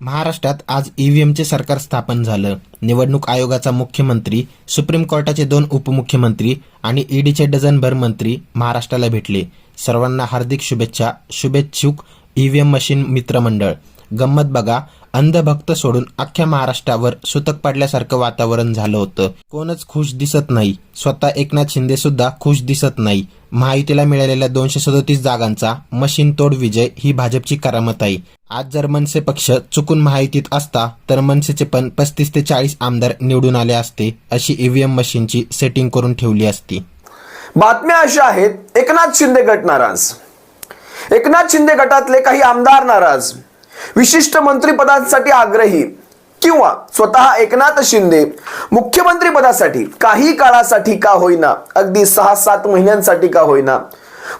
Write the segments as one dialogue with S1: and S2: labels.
S1: महाराष्ट्रात आज ईव्हीएमचे सरकार स्थापन झालं. निवडणूक आयोगाचा मुख्यमंत्री सुप्रीम कोर्टाचे दोन उपमुख्यमंत्री आणि ईडीचे डझनभर मंत्री महाराष्ट्राला भेटले. सर्वांना हार्दिक शुभेच्छा शुभेच्छुक ईव्हीएम मशीन मित्रमंडळ. गंमत बघा. अंधभक्त सोडून अख्ख्या महाराष्ट्रावर सुतक पडल्यासारखं वातावरण झालं होतं. कोणच खुश दिसत नाही. स्वतः एकनाथ शिंदे सुद्धा खुश दिसत नाही. महायुतीला मिळालेल्या दोनशे सदोतीस जागांचा मशीन तोड विजय ही भाजपची करामत आहे. आज जर मनसे पक्ष चुकून महायुतीत असता तर मनसेचे पण पस्तीस ते चाळीस आमदार निवडून आले असते अशी ईव्हीएम मशीनची सेटिंग करून ठेवली असती.
S2: बातम्या अशा आहेत. एकनाथ शिंदे गट नाराज. एकनाथ शिंदे गटातले काही आमदार नाराज. विशिष्ट मंत्रिपदांसाठी आग्रही किंवा स्वतः एकनाथ शिंदे मुख्यमंत्री पदासाठी काही काळासाठी का होईना अगदी सहा सात महिन्यांसाठी का होईना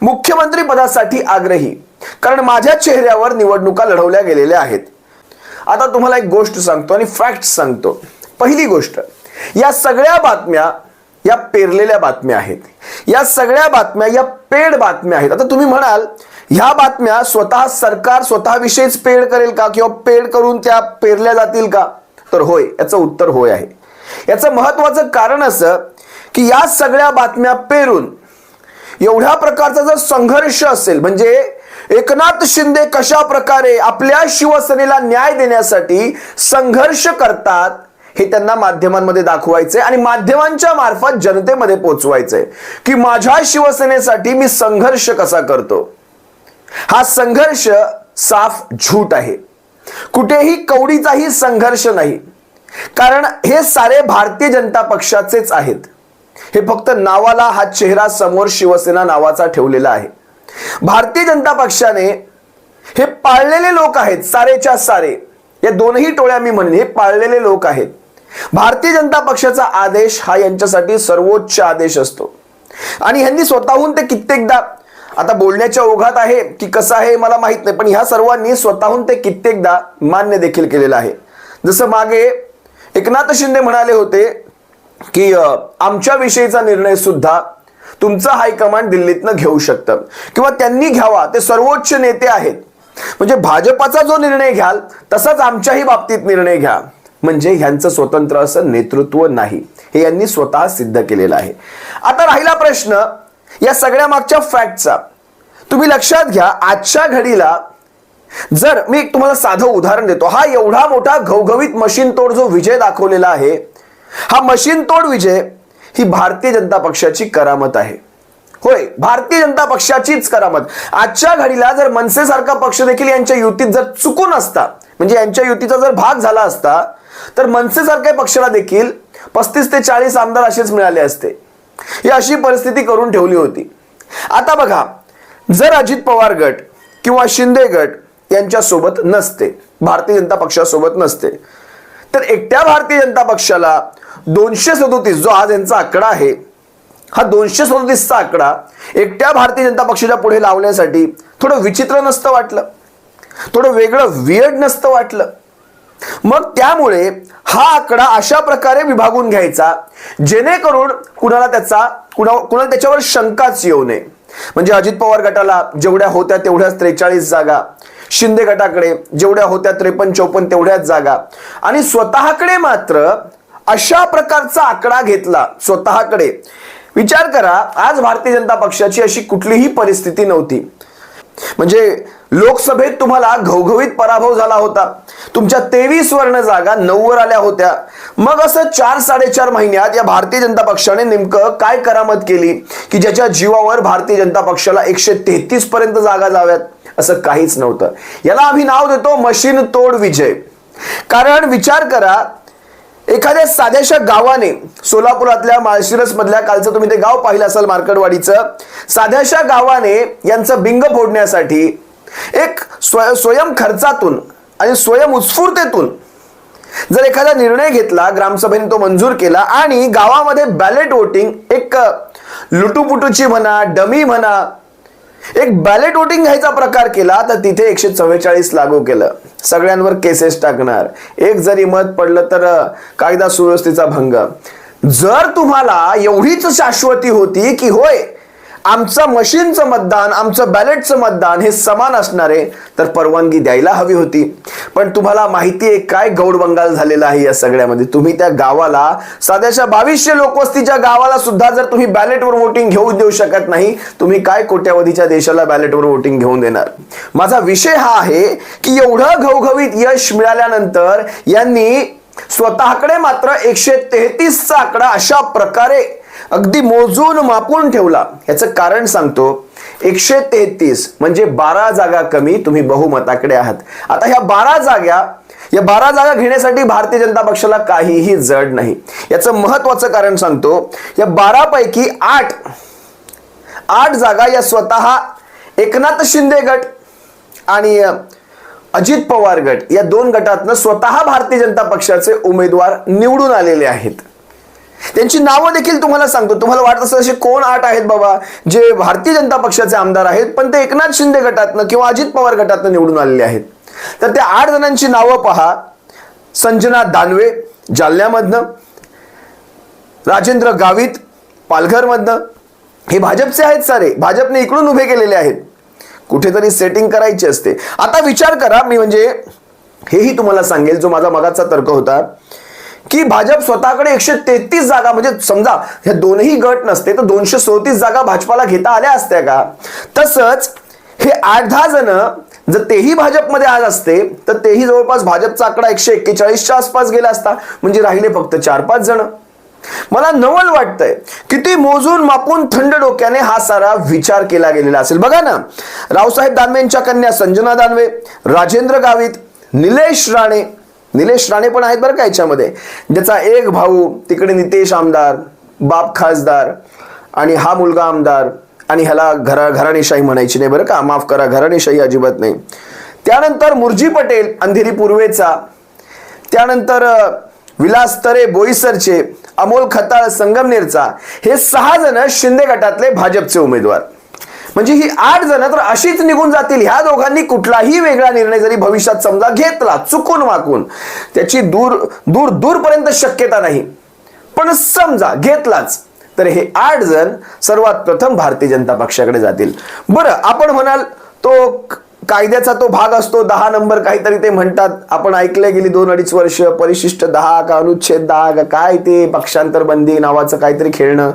S2: मुख्यमंत्री पदासाठी आग्रही कारण माझ्या चेहऱ्यावर निवडणुका लढवल्या गेलेल्या आहेत. आता तुम्हाला एक गोष्ट सांगतो आणि फॅक्ट सांगतो. पहिली गोष्ट या सगळ्या बातम्या या पेरलेल्या बातम्या आहेत. या सगळ्या बातम्या या पेड बातम्या आहेत. आता तुम्ही म्हणाल ह्या बातम्या स्वतः सरकार स्वतःविषयीच पेड करेल का किंवा पेड करून त्या पेरल्या जातील का? तर होय याचं उत्तर होय आहे. याचं महत्वाचं कारण असं की या सगळ्या बातम्या पेरून एवढ्या प्रकारचा जर संघर्ष असेल म्हणजे एकनाथ शिंदे कशा प्रकारे आपल्या शिवसेनेला न्याय देण्यासाठी संघर्ष करतात हे त्यांना माध्यमांमध्ये दाखवायचंय आणि माध्यमांच्या मार्फत जनतेमध्ये पोचवायचंय की माझ्या शिवसेनेसाठी मी संघर्ष कसा करतो? हा संघर्ष साफ झूट आहे. कुठेही कवडीचाही संघर्ष नाही. कारण हे सारे भारतीय जनता पक्षाचेच आहेत. हे फक्त नावाला हा चेहरा समोर शिवसेना नावाचा ठेवलेला आहे. भारतीय जनता पक्षाने हे पाळलेले लोक आहेत सारेच्या सारे. या दोनही टोळ्या मी म्हणले हे पाळलेले लोक आहेत. भारतीय जनता पक्षाचा आदेश हा यांच्यासाठी सर्वोच्च आदेश असतो. आणि ह्यांनी स्वतःहून ते कित्येकदा आता बोलण्याच्या ओघात आहे की कसं आहे मला माहीत नाही पण ह्या सर्वांनी स्वतःहून ते कित्येकदा मान्य देखील केलेलं आहे. जसं मागे एकनाथ शिंदे म्हणाले होते की आमच्या विषयीचा निर्णय सुद्धा तुमचं हायकमांड दिल्लीतनं घेऊ शकतं. किंवा त्यांनी घ्यावा ते सर्वोच्च नेते आहेत. म्हणजे भाजपाचा जो निर्णय घ्याल तसाच आमच्याही बाबतीत निर्णय घ्या. म्हणजे ह्यांचं स्वतंत्र असं नेतृत्व नाही. हे यांनी स्वतः सिद्ध केलेलं आहे. आता राहिला प्रश्न या सगळ्या मागच्या फॅक्टचा तुम्ही लक्षात घ्या आजच्या घडीला जर मी एक तुम्हाला साधं उदाहरण देतो. हा एवढा मोठा घवघवीत मशीन तोड जो विजय दाखवलेला आहे हा मशीन तोड विजय ही भारतीय जनता पक्षाची करामत आहे. होय भारतीय जनता पक्षाचीच करामत. आजच्या घडीला जर मनसेसारखा पक्ष देखील यांच्या युतीत जर चुकून असता म्हणजे यांच्या युतीचा जर भाग झाला असता तर मनसेसारख्या पक्षाला देखील पस्तीस ते चाळीस आमदार असेच मिळाले असते. ही अशी परिस्थिती करून ठेवली होती. आता बघा जर अजित पवार गट किंवा शिंदे गट यांच्या सोबत नसते भारतीय जनता पक्षासोबत नसते तर एकट्या भारतीय जनता पक्षाला दोनशे सदोतीस जो आज यांचा आकडा आहे हा दोनशे सदोतीसचा आकडा एकट्या भारतीय जनता पक्षाच्या पुढे लावण्यासाठी थोडं विचित्र नसतं वाटलं. थोडं वेगळं वियर्ड नसतं वाटलं. मग त्यामुळे हा आकडा अशा प्रकारे विभागून घ्यायचा जेणेकरून कुणाला त्याचा कुणा कुणाला त्याच्यावर शंकाच येऊ नये. म्हणजे अजित पवार गटाला जेवढ्या होत्या तेवढ्याच त्रेचाळीस जागा शिंदे गटाकडे जेवढ्या होत्या त्रेपन्न चौपन्न तेवढ्याच जागा. आणि स्वतःकडे मात्र अशा प्रकारचा आकडा घेतला स्वतःकडे. विचार करा आज भारतीय जनता पक्षाची अशी कुठलीही परिस्थिती नव्हती. म्हणजे लोकसभेत तुम्हाला घवघवीत पराभव झाला होता. तुमच्या तेवीस वर्ण जागा नऊवर आल्या होत्या. मग असं चार साडेचार महिन्यात या भारतीय जनता पक्षाने नेमकं काय करामत केली? की ज्याच्या जीवावर भारतीय जनता पक्षाला एकशे तेहतीस पर्यंत जागा जाव्यात? असं काहीच नव्हतं. याला आम्ही नाव देतो मशीन तोड विजय. कारण विचार करा एखाद्या साध्याशा गावाने सोलापुरातल्या माळशिरस मधल्या कालचं तुम्ही ते गाव पाहिलं असाल मार्कडवाडीचं साध्याशा गावाने यांचं बिंग फोडण्यासाठी एक स्वय स्वयं खर्चातून आणि स्वयं उत्स्फूर्तेतून जर एखादा निर्णय घेतला ग्रामसभेने तो मंजूर केला आणि गावामध्ये बॅलेट वोटिंग एक लुटूपुटूची म्हणा डमी म्हणा एक बॅलेट वोटिंग घ्यायचा प्रकार केला तर तिथे एकशे चव्वेचाळीस लागू केलं. सगळ्यांवर केसेस टाकणार. एक जरी मत पडलं तर कायदा सुव्यवस्थेचा भंग. जर तुम्हाला एवढीच शाश्वती होती की होय आमचं मशीनचं मतदान आमचं बॅलेटचं मतदान हे समान असणार आहे तर परवानगी द्यायला हवी होती. पण तुम्हाला माहिती आहे काय गौड बंगाल झालेला आहे या सगळ्यामध्ये? तुम्ही त्या गावाला साध्याशा बावीसशे लोकवस्तीच्या गावाला सुद्धा जर तुम्ही बॅलेटवर वोटिंग घेऊ देऊ शकत नाही तुम्ही काय कोट्यावधीच्या देशाला बॅलेटवर वोटिंग घेऊन देणार? माझा विषय हा आहे की एवढं घवघवीत यश मिळाल्यानंतर यांनी स्वतःकडे मात्र एकशे तेहतीसचा आकडा अशा प्रकारे अगदी मोजून मापून ठेवला. याचं कारण सांगतो एकशे तेहतीस म्हणजे बारा जागा कमी तुम्ही बहुमताकडे आहात. आता ह्या बारा जागा या बारा जागा घेण्यासाठी भारतीय जनता पक्षाला काहीही जड नाही. याचं महत्वाचं कारण सांगतो या बारापैकी आठ आठ जागा या स्वतः एकनाथ शिंदे गट आणि अजित पवार गट या दोन गटातनं स्वतः भारतीय जनता पक्षाचे उमेदवार निवडून आलेले आहेत. त्यांची नावं देखील तुम्हाला सांगतो. तुम्हाला वाटत असेल असे कोण आठ आहेत बाबा? जे भारतीय जनता पक्षाचे आमदार आहेत पण ते एकनाथ शिंदे गटातनं किंवा अजित पवार गटातनं निवडून आलेले आहेत. तर त्या आठ जणांची नावं पहा. संजना दानवे जालन्यामधनं राजेंद्र गावित पालघरमधनं. हे भाजपचे आहेत सारे. भाजपने इकडून उभे केलेले आहेत. कुठेतरी सेटिंग करायची असते. आता विचार करा मी म्हणजे हेही तुम्हाला सांगेल जो माझा मगाचा तर्क होता. की भाजप स्वतःकडे एकशे तेहतीस जागा म्हणजे समजा हे दोनही गट नसते तर दोनशे सदतीस जागा भाजपाला घेता आल्या असत्या का? तसंच हे आठ दहा जण जर तेही भाजपमध्ये आज असते तर तेही जवळपास भाजपचा आकडा एकशे एक्केचाळीसच्या आसपास गेला असता म्हणजे राहिले फक्त चार पाच जण. मला नवल वाटतंय किती मोजून मापून थंड डोक्याने हा सारा विचार केला गेलेला असेल. बघा ना रावसाहेब दानवेंच्या कन्या संजना दानवे राजेंद्र गावित निलेश राणे निलेश राणे पण आहेत बरं का याच्यामध्ये. ज्याचा एक भाऊ तिकडे नितेश आमदार बाप खासदार आणि हा मुलगा आमदार आणि ह्याला घरा घराणेशाही म्हणायची नाही बरं का. माफ करा घराणेशाही अजिबात नाही. त्यानंतर मुरजी पटेल अंधेरी पूर्वेचा. त्यानंतर विलास तरे बोईसरचे अमोल खताळ संगमनेरचा. हे सहा जण शिंदे गटातले भाजपचे उमेदवार. म्हणजे ही आठ जण तर अशीच निघून जातील. ह्या दोघांनी कुठलाही वेगळा निर्णय जरी भविष्यात समजा घेतला चुकून वाकून त्याची दूर दूर दूरपर्यंत शक्यता नाही. पण समजा घेतलाच तर हे आठ जण सर्वात प्रथम भारतीय जनता पक्षाकडे जातील. बरं आपण म्हणाल तो कायद्याचा तो भाग असतो दहा नंबर काहीतरी ते म्हणतात. आपण ऐकले गेली दोन अडीच वर्ष परिशिष्ट दहा का अनुच्छेद दहा का काय ते पक्षांतर बंदी नावाचं काहीतरी खेळणं.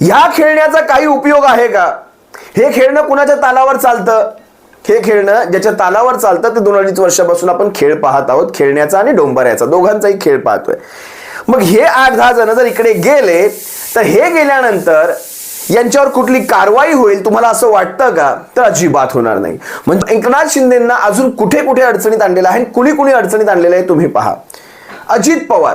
S2: ह्या खेळण्याचा काही उपयोग आहे का? हे खेळणं कुणाच्या तालावर चालतं? हे खेळणं ज्याच्या तालावर चालतं ते दोन अडीच वर्षापासून आपण खेळ पाहत आहोत खेळण्याचा आणि डोंबऱ्याचा. दोघांचाही खेळ पाहतोय. मग हे आठ दहा जण जर इकडे गेले तर हे गेल्यानंतर यांच्यावर कुठली कारवाई होईल तुम्हाला असं वाटतं का? तर अजिबात होणार नाही. म्हणजे एकनाथ शिंदेना अजून कुठे कुठे अडचणीत आणलेलं आहे आणि कुणी कुणी अडचणीत आणलेलं आहे तुम्ही पहा. अजित पवार.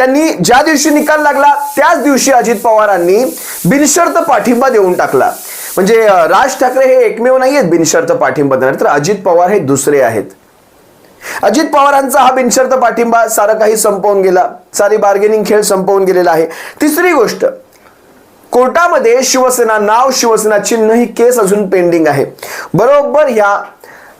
S2: त्यांनी ज्या दिवशी निकाल लागला त्याच दिवशी अजित पवारांनी बिनशर्त पाठिंबा देऊन टाकला. म्हणजे राज ठाकरे हे एकमेव नाही आहेत बिनशर्त पाठिंबा देणार तर अजित पवार हे दुसरे आहेत. अजित पवारांचा हा बिनशर्त पाठिंबा सारं काही संपवून गेला सारी बार्गेनिंग खेळ संपवून गेलेला आहे. तिसरी गोष्ट कोर्टामध्ये शिवसेना नाव शिवसेना चिन्ह ही केस अजून पेंडिंग आहे. बरोबर ह्या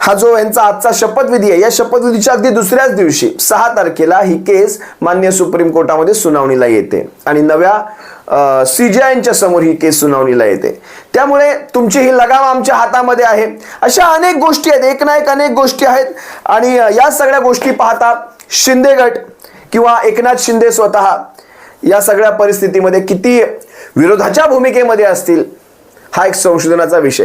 S2: हा जो यांचा आजचा शपथविधी आहे या शपथविधीच्या अगदी दुसऱ्याच दिवशी सहा तारखेला ही केस मान्य सुप्रीम कोर्टामध्ये सुनावणीला येते. आणि नव्या सीजीआयच्या समोर ही केस सुनावणीला येते. त्यामुळे तुमची ही लगाम आमच्या हातामध्ये आहे. अशा अनेक गोष्टी आहेत एक ना एक अनेक गोष्टी आहेत. आणि या सगळ्या गोष्टी पाहता शिंदे गट किंवा एकनाथ शिंदे स्वतः या सगळ्या परिस्थितीमध्ये किती विरोधाच्या भूमिकेमध्ये असतील हा एक संशोधनाचा विषय.